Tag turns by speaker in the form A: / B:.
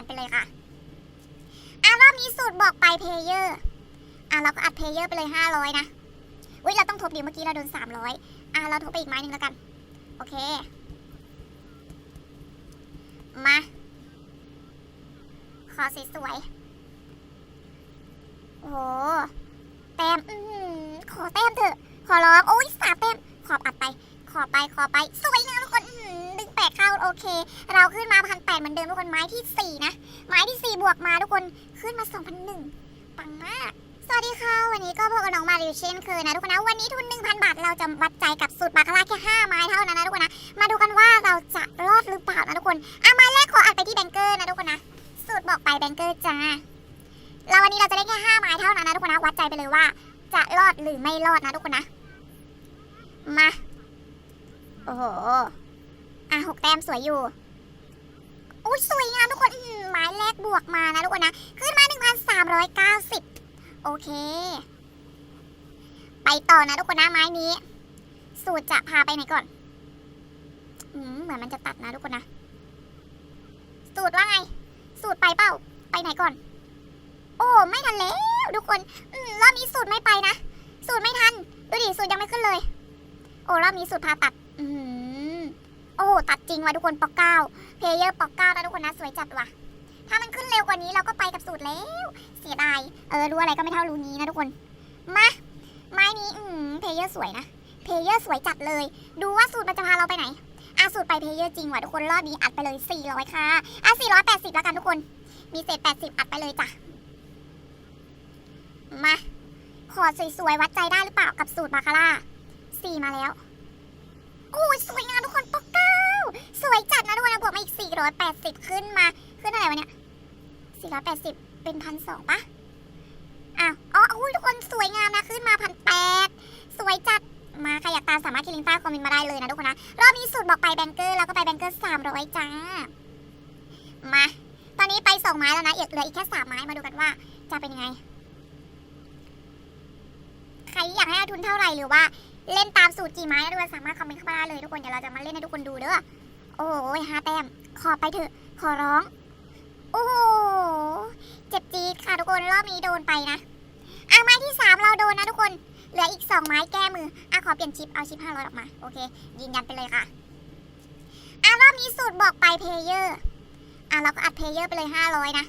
A: ันไปเลยค่ะอะรอบนี้สูตรบอกไปเพลเยอร์อะเราก็อัดเพลเยอร์ไปเลยห้าร้อยนะอุ้ยเราต้องทบดีเมื่อกี้เราโดนสามร้อยอะเราทบไปอีกไม้หนึ่งแล้วกัน โอเค มา ขอสวยๆโอ้โหแต้มอือหือขอแต้มเถอะ ขอร้องโอ้ยสาแต้มขอบอัดไป ขอไปขอไป สวยงาม เข้าโอเค เราขึ้นมาพันแปดเหมือนเดิมทุกคนไม้ที่สี่นะ ไม้ที่สี่บวกมาทุกคนขึ้นมาสองพันหนึ่งปังมาก สวัสดีค่ะ วันนี้ก็พบกับน้องมาริวเช่นเคยนะทุกคนนะ วันนี้ทุน 1,000 บาท เราจะวัดใจกับสูตรบาคาร่าแค่ 5 ไม้เท่านั้นนะทุกคนนะ มาดูกันว่าเราจะรอดหรือเปล่านะทุกคนอะไม้แรกขออัดไปที่แบงเกอร์นะทุกคนนะ สูตรบอกไปแบงเกอร์จ้าแล้ววันนี้เราจะได้แค่5ไม้เท่านั้นนะทุกคนนะวัดใจไปเลยว่า จะรอดหรือไม่รอดนะทุกคนนะ มา โอ้โห อะหกแต้มสวยอยู่อุ้ยสวยงามทุกคนหือไม้แรกบวกมานะทุกคนนะ ขึ้นมา 1,390 โอเค ไปต่อนะทุกคนนะไม้นี้ สูตรจะพาไปไหนก่อนอืมเหมือนมันจะตัดนะทุกคนนะ สูตรว่าไง สูตรไปเปล่าไปไหนก่อน โอ้ไม่ทันแล้วทุกคนรอบนี้สูตรไม่ไปนะ สูตรไม่ทัน ดูดิสูตรยังไม่ขึ้นเลย โอ้รอบนี้สูตรพาตัด อ้โห ตัดจริงว่ะทุกคนปอกเก้าเพลเยอร์ปอกเก้านะทุกคนนะสวยจัดว่ะ ถ้ามันขึ้นเร็วกว่านี้เราก็ไปกับสูตรแล้ว เสียดาย เออ รู้อะไรก็ไม่เท่ารู้นี้นะทุกคน มา ไม้นี้ อืมเพลเยอร์สวยนะ เพลเยอร์สวยจัดเลย ดูว่าสูตรมันจะพาเราไปไหนอะสูตรไปเพลเยอร์จริงว่ะทุกคนรอบนี้อัดไปเลย 400 ค่ะอะ480 แล้วกันทุกคน มีเศษ 80 อัดไปเลยจ้ะ มา ขอสวยๆวัดใจได้หรือเปล่ากับสูตรบาคาร่าสี่มาแล้ว 480 ขึ้นมา ขึ้นเท่าไหร่วะเนี่ย 480 เป็นพันสองปะอ้าวอ๋ออุ้ยทุกคนสวยงามนะ ขึ้นมาพันแปดสวยจัด มาใครอยากตามสามารถคิลิงฟ้าคอมเมนต์มาได้เลยนะทุกคนนะ รอบนี้สูตรบอกไปแบงเกอร์ แล้วก็ไปแบงเกอร์300จ้า มา ตอนนี้ไปสองไม้แล้วนะ เหลืออีกแค่สามไม้มาดูกันว่า จะเป็นยังไง ใครอยากให้อาทุนเท่าไหร่หรือว่าเล่นตามสูตรกี่ไม้นะทุกคนสามารถคอมเมนต์เข้ามาได้เลยทุกคน เดี๋ยวเราจะมาเล่นให้ทุกคนดูเด้อ โอ้ยห้าแต้ม ขอไปเถอะ ขอร้อง โอ้โห เจ็บจี๊ดค่ะทุกคน รอบนี้โดนไปนะอะไม้ที่สามเราโดนนะทุกคน เหลืออีกสองไม้แก้มืออะขอเปลี่ยนชิป เอาชิปห้าร้อยออกมา โอเค ยืนยันไปเลยค่ะอะรอบนี้สูตรบอกไปเพลเยอร์อะเราก็อัดเพลเยอร์ไปเลยห้าร้อยนะ